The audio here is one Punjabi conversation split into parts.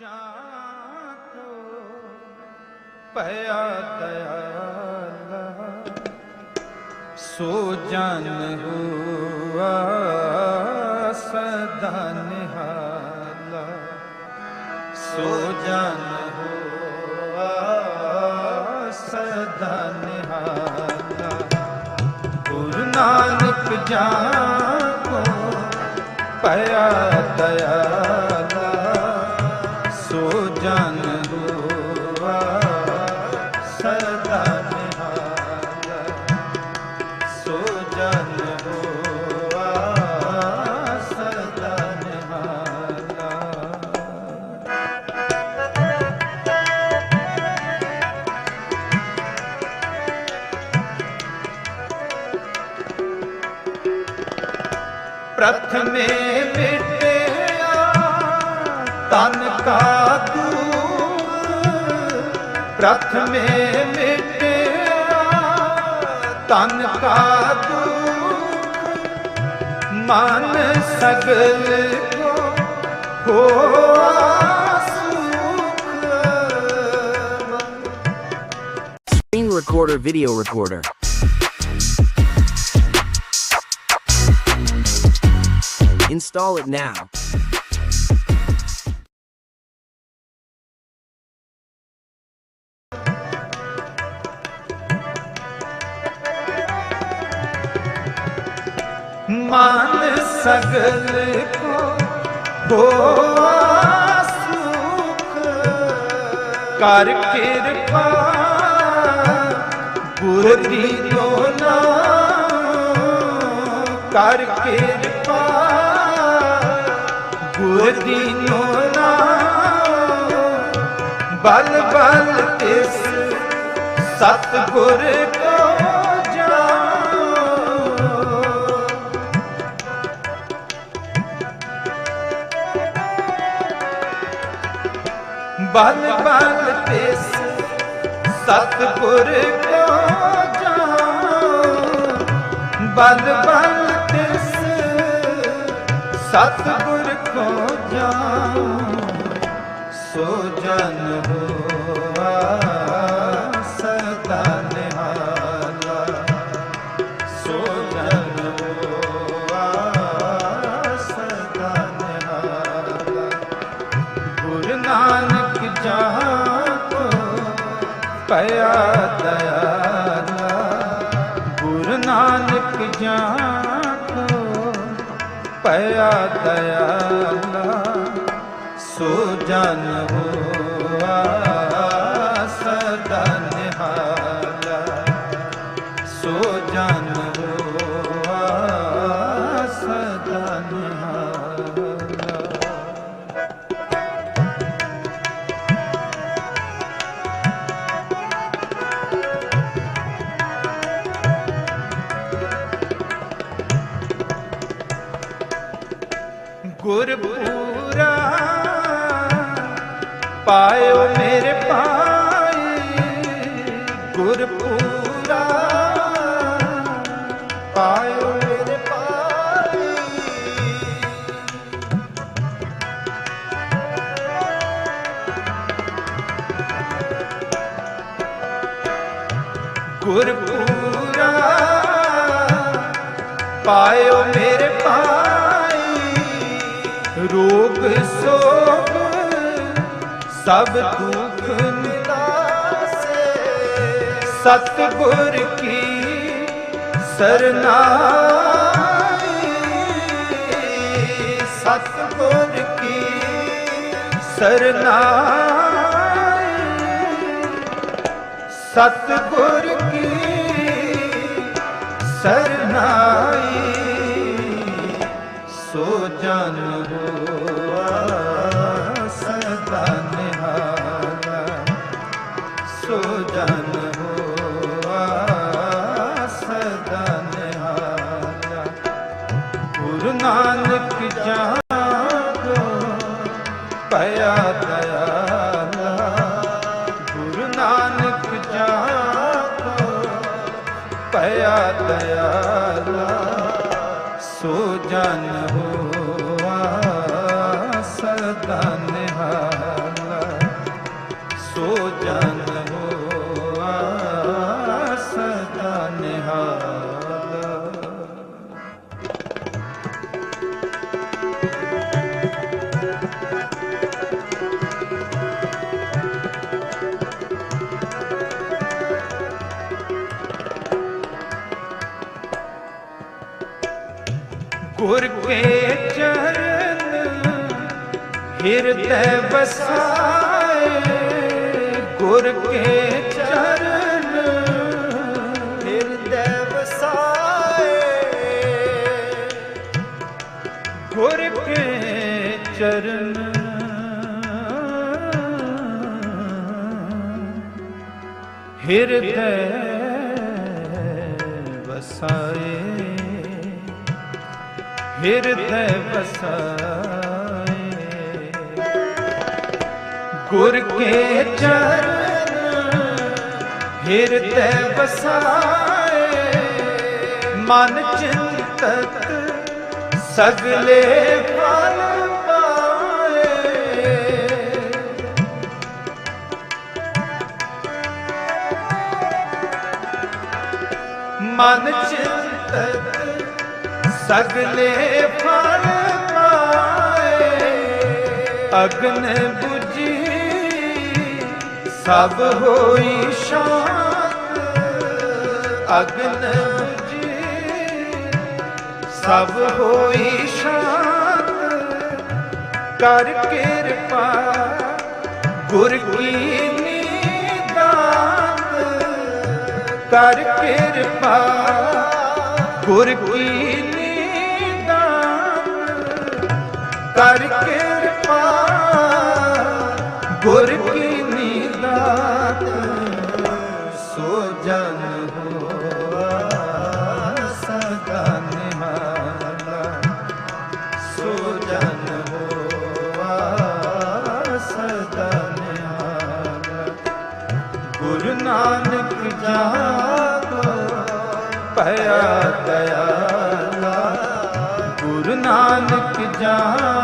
ਜਾਤੋ, ਭਇਆ ਦਇਆਲਾ, ਸੋ ਜਨ ਹੁਆ ਸਦਾ ਨਿਹਾਲਾ। ਸੋ ਜਨ ਹੁਆ ਸਦਾ ਨਿਹਾਲਾ। ਗੁਰੂ ਨਾਨਕ ਜਾਕੋ ਭਇਆ ਦਇਆਲਾ। ਪ੍ਰਥਮੇ ਮਿਟਿਆ ਤਨ ਕਾ ਦੂਖ ਪ੍ਰਥਮੇ ਮਿਟਿਆ ਤਨ ਕਾ ਦੁਖ ਮਨ ਸਗਲ ਕੋ ਹੋਆ recorder, video recorder. Install it now. ਮਨ ਸਗਲ ਕੋ ਹੋਆ ਸੁਖ ਕਰ ਕਿਰਪਾ ਗੁਰ ਦੀਨੋ ਨਾਮ ਕਰ ਕਿਰਪਾ ਗੁਰ ਦੀਨੋ ਨਾਮ ਬਲ ਬਲ ਤਿਸ ਸਤ ਗੁਰ ਕੋ ਜਾਓ। ਬਲ ਬਲ ਤਿਸ ਸਤਿਗੁਰ ਕੋ ਜਾਓ। ਬਲ ਬਲ ਤਿਸ ਸਤਿਗੁਰ ਜਨ ਹੋਆ, ਸਦਾ ਨਿਹਾਲਾ। ਸੋ ਜਨ ਹੋਆ, ਸਦਾ ਨਿਹਾਲਾ। ਗੁਰੂ ਨਾਨਕ ਜਾਕੋ ਪਿਆ ਦਇਆਲਾ। ਗੁਰੂ ਨਾਨਕ ਜਾਕੋ ਪਿਆ ਦਇਆਲਾ। ਸੋ ਜਨ ਹੋਆ ਸਦਾ ਪਾਇਓ ਮੇਰੇ ਭਾਈ ਗੁਰਪੂਰਾ। ਪਾਇਓ ਮੇਰੇ ਭਾਈ। ਗੁਰਪੂਰਾ ਪਾਇਓ ਮੇਰੇ ਭਾਈ। ਰੋਗ ਸੋਗ ਸਭ ਦੁਖ ਮਿਲਾਸੇ ਸਤਿਗੁਰ ਕੀ ਸਰਨਾਈ ਸਤਿਗੁਰ ਕੀ ਸਰਨਾਈ ਸਤਿਗੁਰ ਕੀ ਸਰਨਾਈ ਸੋ ਜਨ ਦਇਆਲਾ ਸੋ ਜਨ ਹੋਆ ਗੁਰ ਕੇ ਚਰਨ ਹਿਰਦੈ ਵਸਾਏ। ਗੁਰ ਕੇ ਚਰਨ ਹਿਰਦੈ ਵਸਾਏ। ਗੁਰ ਕੇ ਚਰਨ ਹਿਰਦੈ ਹਿਰਦੈ ਵਸਾਏ। ਗੁਰ ਕੇ ਚਰਨ ਹਿਰਦੈ ਵਸਾਏ। ਮਨ ਚਿੰਤਤ ਸਗਲੇ ਫਲ ਪਾਏ। ਮਨ ਚਿੰਤਤ ਸਗਲੇ ਫਲ ਪਾਏ, ਅਗਨ 부ਜੀ ਸਭ ਹੋਈ ਸ਼ਾਂਤ, ਅਗਨ 부ਜੀ ਸਭ ਹੋਈ ਸ਼ਾਂਤ। ਕਰ ਕਿਰਪਾ, ਗੁਰ ਕੀ ਨੀਦਾਤ ਕਰ ਕਿਰਪਾ, ਗੁਰ ਕੀ ਕਰ ਕਿਰਪਾ, ਗੁਰ ਕੀ ਨੀਦਾਤ, ਸੋ ਜਨ ਹੋਆ, ਸਦਾ ਨਿਹਾਲਾ, ਸੋ ਜਨ ਹੋਆ, ਸਦਾ ਨਿਹਾਲਾ। ਗੁਰੂ ਨਾਨਕ ਜਾਗੋ ਭਇਆ ਦਇਆਲਾ ਗੁਰੂ ਨਾਨਕ ਜਾਨ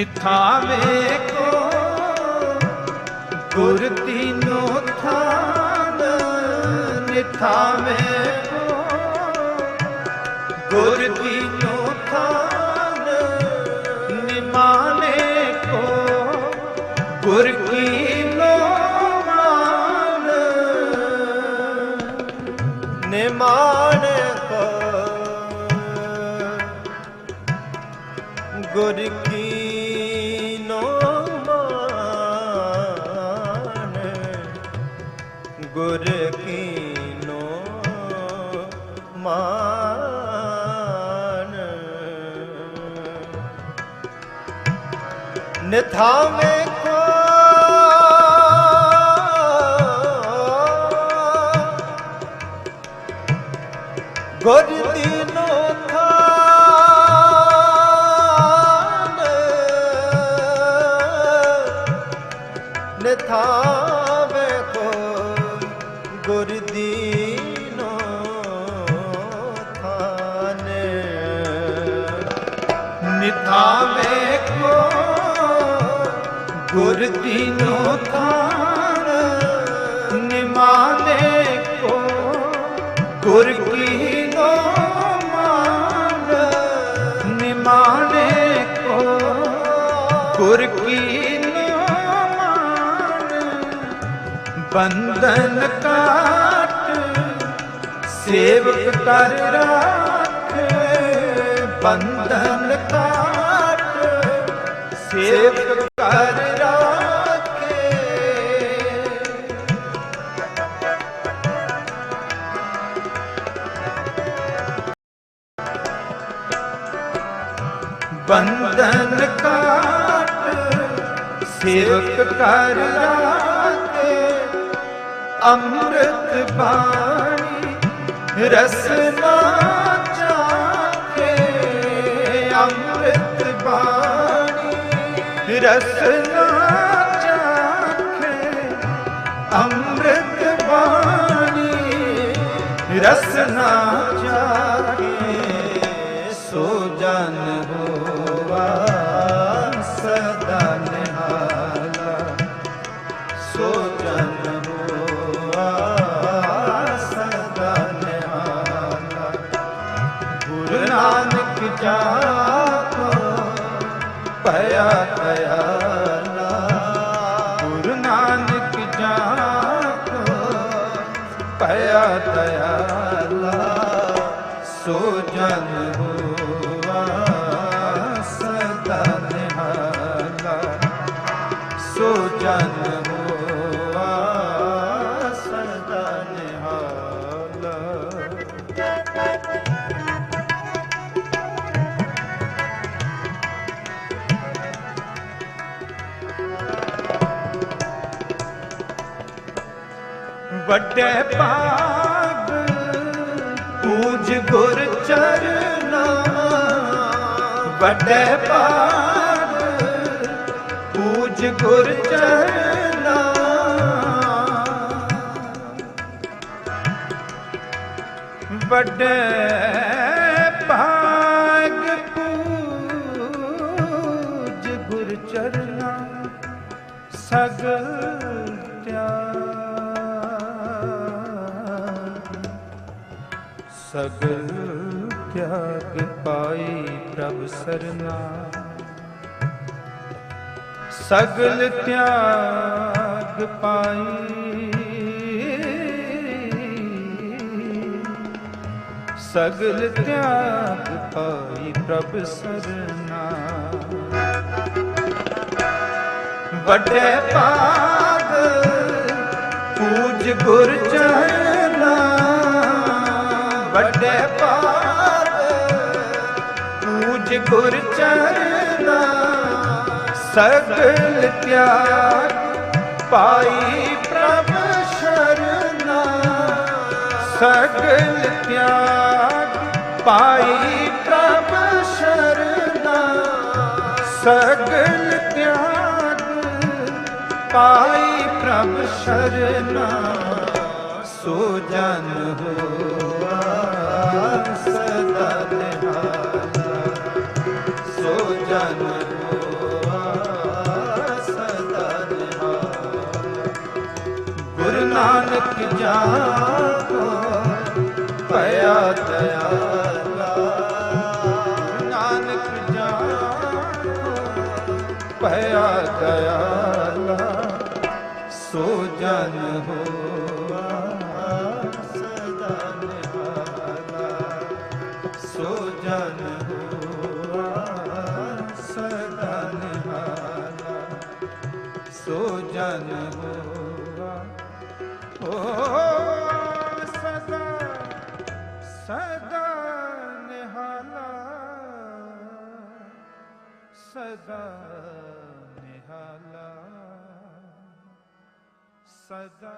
ਨਿਥਾਵੇ ਕੋ ਗੁਰ ਤੀਨੋ ਥਾਨ ਨਿਥਾਵੇ ਕੋ ਗੁਰ ਤੀਨੋ ਥਾਨ ਨਿਮਾਨੇ ਕੋ ਗੁਰ ਕੀ ਲੋ ਨਿਮਾਨ ਕੋ ਗੁਰ ਮਾਨ। ਨਿਥਾਵੇਂ ਕੋ ਗੁਰ ਦੀਨੋ ਥਾਨ ਨਿਥਾਵੇ ਕੋ ਗੁਰ ਦੀਨੋ ਨਿਥਾਵੇ ਕੋ ਗੁਰ ਦੀਨੋ ਥਾਨ ਨਿਮਾਨੇ ਕੋ, ਗੁਰ ਕੀ ਨੋ ਮਾਨ ਨਿਮਾਨੇ ਕੋ, ਗੁਰ ਕੀ ਨੋ ਮਾਨ ਬੰਧਨ ਕਾਟ, ਸੇਵਕ ਕਰ ਰਾਖੇ, ਬੰਧਨ ਕਾਟ। ਸੇਵਕ ਕਰ ਰਾਖੇ। ਬੰਧਨ ਕਾਟ ਸੇਵਕ ਕਰ ਰਾਖੇ। ਅੰਮ੍ਰਿਤ ਬਾਣੀ ਰਸਨਾ ਰਸਨਾ ਚਾਖੇ ਅੰਮ੍ਰਿਤ ਬਾਣੀ ਰਸਨਾ ਜਾਗੇ ਸੋ ਜਨ ਹੋਵਾ ਸਦਾ ਨਿਹਾਲਾ ਸੋ ਜਨ ਹੋਵਾ ਸਦਾ ਨਿਹਾਲਾ ਗੁਰੂ ਨਾਨਕ ਜਾ ਭਇਆ ਦਇਆਲਾ ਸੋ ਜਨ ਹੋਵਾ ਵੱਡੇ ਭਾਗ, ਪੂਜ ਗੁਰ ਚਰਨਾ। ਵੱਡੇ ਭਾਗ, ਪੂਜ ਗੁਰ ਚਰਨਾ। ਵੱਡੇ ਭਾਗ, ਪੂਜ ਗੁਰ ਚਰਨਾ। ਸਗਲ ਸਗਲ ਤਿਆਗ ਪਾਈ ਪ੍ਰਭ ਸਰਨਾ। ਸਗਲ ਤਿਆਗ ਪਾਈ ਸਗਲ ਤਿਆਗ ਪਾਈ ਪ੍ਰਭ ਸਰਨਾ। ਵੱਡੇ ਭਾਗ ਪੂਜ ਗੁਰ ਚਰਨਾ ਵੱਡੇ ਭਾਗ ਪੂਜ ਗੁਰ ਚਰਨਾ, ਸਗਲ ਤਿਆਗ ਪਾਈ ਪ੍ਰਭ ਸ਼ਰਨਾ, ਸਗਲ ਤਿਆਗ ਪਾਈ ਪ੍ਰਭ ਸ਼ਰਨਾ, ਸਗਲ ਤਿਆਗ ਪਾਈ ਪ੍ਰਭ ਸ਼ਰਨਾ, ਸੋ ਜਨ ਹੋਆ ਨਾਨਕ ਜਾਪੋ ਭਇਆ ਦਇਆਲਾ ਨਾਨਕ ਜਾਪੋ ਭਇਆ ਦਇਆਲਾ ਸੋ ਜਨ ਹੋਵਾ ਸਦਾ ਨਿਹਾਲਾ ਸੋ ਜਨ ਹੋਵਾ ਸਦਾ ਨਿਹਾਲਾ। ਸੋ ਜਨ ਹੋਵਾ ਸਦਾ ਸਦਾ ਨਿਹਾਲਾ ਸਦਾ ਨਿਹਾਲਾ ਸਦਾ